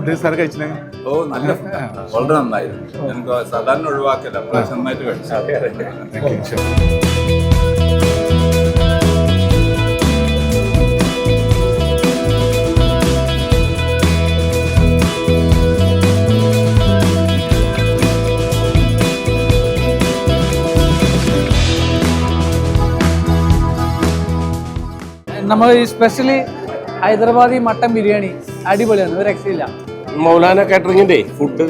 Food sir കഴിച്ചില്ലേ? ഓ നല്ല വളരെ നന്നായിരുന്നു. എനിക്ക് സാധാരണ ഒഴിവാക്കില്ല. പ്രാവശ്യം നന്നായിട്ട് കഴിച്ചു. നമ്മൾ സ്പെഷ്യലി ഹൈദരാബാദി മട്ടൻ ബിരിയാണി അടിപൊളിയാണ്. ഒരു രക്ഷയില്ല. മൗലാന കാറ്ററിങ്ങിന്റെ ഫുഡ്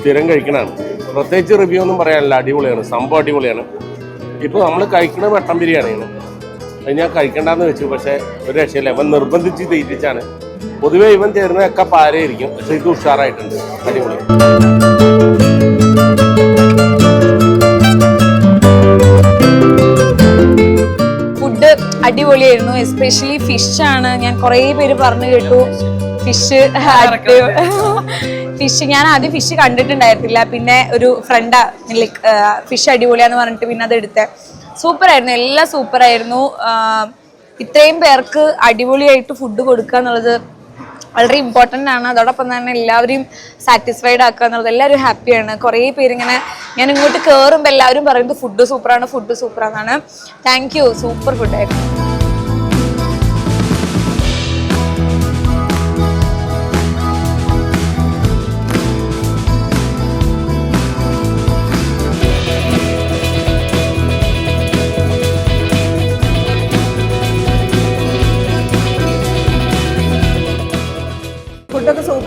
സ്ഥിരം കഴിക്കണതാണ്. പ്രത്യേകിച്ച് റിവ്യൂ ഒന്നും പറയാനില്ല. അടിപൊളിയാണ്. സംഭവം അടിപൊളിയാണ്. ഇപ്പോൾ നമ്മൾ കഴിക്കുന്ന മട്ടൻ ബിരിയാണിയാണ്. അത് ഞാൻ കഴിക്കണ്ടെന്ന് വെച്ചു. പക്ഷേ ഒരു രക്ഷയില്ല. ഇവൻ നിർബന്ധിച്ച് തീറ്റിച്ചാണ് പൊതുവെ ഇവൻ ചേരുന്നതൊക്കെ പാരയായിരിക്കും. പക്ഷേ ഇത് ഉഷാറായിട്ടുണ്ട്. അടിപൊളി. ഫുഡ് അടിപൊളിയായിരുന്നു. എസ്പെഷ്യലി ഫിഷ് ആണ്. ഞാൻ കുറേ പേര് പറഞ്ഞു കേട്ടു. ഫിഷ് ഫിഷ് ഞാൻ ആദ്യം ഫിഷ് കണ്ടിട്ടുണ്ടായിരുന്നില്ല. പിന്നെ ഒരു ഫ്രണ്ടാ ലൈക്ക് ഫിഷ് അടിപൊളിയാന്ന് പറഞ്ഞിട്ട് പിന്നെ അത് എടുത്തേ. സൂപ്പർ ആയിരുന്നു എല്ലാം സൂപ്പർ ആയിരുന്നു ഇത്രയും പേർക്ക് അടിപൊളിയായിട്ട് ഫുഡ് കൊടുക്കുക എന്നുള്ളത് വളരെ ഇമ്പോർട്ടന്റ് ആണ്. അതോടൊപ്പം തന്നെ എല്ലാവരെയും സാറ്റിസ്ഫൈഡ് ആക്കുക എന്നുള്ളത് എല്ലാവരും ഹാപ്പിയാണ് കുറേ പേരിങ്ങനെ ഞാൻ ഇങ്ങോട്ട് കയറുമ്പോൾ എല്ലാവരും പറയുന്നത് ഫുഡ് സൂപ്പറാണ് ഫുഡ് സൂപ്പറാണെന്നാണ് താങ്ക് യു സൂപ്പർ ഫുഡായിരുന്നു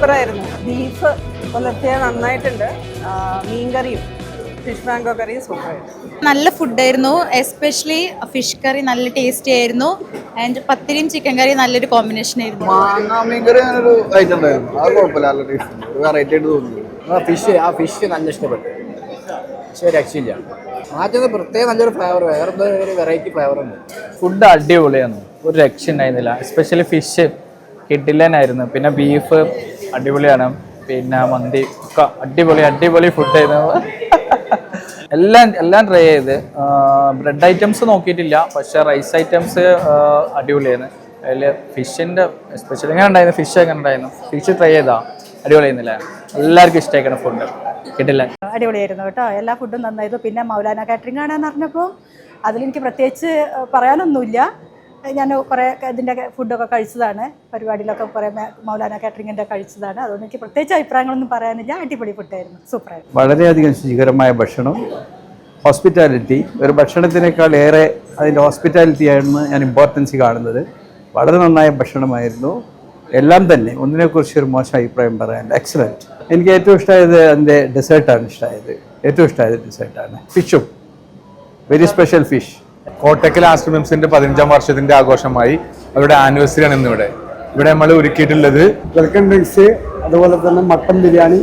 സൂപ്പറായിരുന്നു. ബീഫ് പുലർത്തിയ നന്നായിട്ടുണ്ട്. മീൻ മീൻകറിയും ഫിഷ് മാംഗോ കറിയും സൂപ്പറായിരുന്നു. നല്ല ഫുഡായിരുന്നു. എസ്പെഷ്യലി ഫിഷ് കറി നല്ല ടേസ്റ്റി ആയിരുന്നു. ആൻഡ് പത്തിരിയും ചിക്കൻ കറി നല്ലൊരു കോമ്പിനേഷൻ ആയിരുന്നു. മാങ്ങ മീൻകറി ഒരു ഐറ്റം ഉണ്ടായിരുന്നു അത് കുഴപ്പമില്ല നല്ല ടേസ്റ്റ് ഒരു വെറൈറ്റി ആയിട്ട് തോന്നി ആ ഫിഷ് ആ ഫിഷ് നല്ല ഇഷ്ടപ്പെട്ടു. പക്ഷേ രക്ഷയില്ല. മാറ്റുന്ന പ്രത്യേകം നല്ലൊരു ഫ്ലേവർ വേറെ എന്തോ ഒരു വെറൈറ്റി ഫ്ലേവർ ഉണ്ട്. ഫുഡ് അടിപൊളിയാണ് ഒരു രക്ഷ ഉണ്ടായിരുന്നില്ല എസ്പെഷ്യലി ഫിഷ് കിഡിലനായിരുന്നു പിന്നെ ബീഫ് അടിപൊളിയാണ്. പിന്നെ മന്തി ഒക്കെ അടിപൊളി അടിപൊളി ഫുഡ് ആയിരുന്നു. എല്ലാം എല്ലാം ട്രൈ ചെയ്ത്. ബ്രെഡ് ഐറ്റംസ് നോക്കിയിട്ടില്ല പക്ഷേ റൈസ് ഐറ്റംസ് അടിപൊളിയായിരുന്നു. അതിൽ ഫിഷിന്റെ എസ്പെഷ്യലി എങ്ങനെ ഉണ്ടായിരുന്നു? ഫിഷ് എങ്ങനെ ഉണ്ടായിരുന്നു. ഫിഷ് ട്രൈ ചെയ്താ. അടിപൊളിയായിരുന്നില്ലേ? എല്ലാവർക്കും ഇഷ്ടമായിക്കണം ഫുഡ് കിട്ടില്ല? അടിപൊളിയായിരുന്നു കേട്ടോ. എല്ലാ ഫുഡും നന്നായിരുന്നു. പിന്നെ മൗലാന കാറ്ററിംഗ് ആണെന്ന് പറഞ്ഞപ്പോൾ അതിലെനിക്ക് പ്രത്യേകിച്ച് പറയാനൊന്നുമില്ല. ഞാൻ കുറേ ഇതിന്റെ ഫുഡൊക്കെ കഴിച്ചതാണ്. പരിപാടിയിലൊക്കെ കുറേ മൗലാന കാറ്ററിങ്ങിന്റെ കഴിച്ചതാണ്. അതുകൊണ്ട് എനിക്ക് പ്രത്യേകിച്ച് അഭിപ്രായങ്ങളൊന്നും പറയാനില്ല. അടിപൊളി ഫുഡായിരുന്നു സൂപ്പറായിരുന്നു വളരെയധികം ശുചികരമായ ഭക്ഷണം ഹോസ്പിറ്റാലിറ്റി ഒരു ഭക്ഷണത്തിനേക്കാൾ ഏറെ അതിന്റെ ഹോസ്പിറ്റാലിറ്റി ആയിരുന്നു ഞാൻ ഇമ്പോർട്ടൻസ് കാണുന്നത്. വളരെ നന്നായ ഭക്ഷണമായിരുന്നു. എല്ലാം തന്നെ ഒന്നിനെക്കുറിച്ച് ഒരു മോശം അഭിപ്രായം പറയാനില്ല എക്സലന്റ് എനിക്ക് ഏറ്റവും ഇഷ്ടമായത് അതിന്റെ ഡെസേർട്ടാണ് ഇഷ്ടമായത്. ഏറ്റവും ഇഷ്ടമായത് ഡെസേർട്ടാണ് ഫിഷും വെരി സ്പെഷ്യൽ ഫിഷ് കോട്ടക്കൽ ആശ്രമംസിന്റെ പതിനഞ്ചാം വർഷത്തിന്റെ ആഘോഷമായി അവരുടെ ആനിവേഴ്സറി ആണ് ഇന്നിവിടെ. ഇവിടെ നമ്മൾ ഒരുക്കിയിട്ടുള്ളത് വെൽക്കം ഡ്രിങ്ക്സ് അതുപോലെ തന്നെ mutton biryani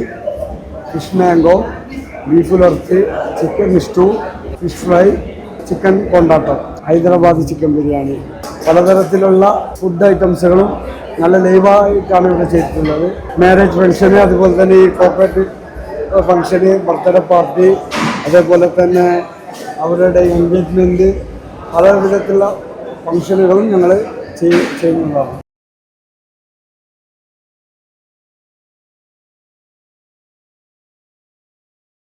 fish mango beef പുലർത്ത് chicken മിസ്റ്റു ഫിഷ് ഫ്രൈ ചിക്കൻ കൊണ്ടാട്ടം ഹൈദരാബാദി ചിക്കൻ ബിരിയാണി. പലതരത്തിലുള്ള ഫുഡ് ഐറ്റംസുകളും നല്ല ലൈവായിട്ടാണ് ഇവിടെ ചെയ്തിട്ടുള്ളത്. മാരേജ് ഫംഗ്ഷന് അതുപോലെ തന്നെ ഈ കോർപ്പറേറ്റ് ഫംഗ്ഷന് ബർത്ത്ഡേ പാർട്ടി അതേപോലെ തന്നെ അവരുടെ എൻഗേജ്മെന്റ് പല വിധത്തിലുള്ള ഫംഗ്ഷനുകളും ഞങ്ങൾ ചെയ്യുന്നതാണ്.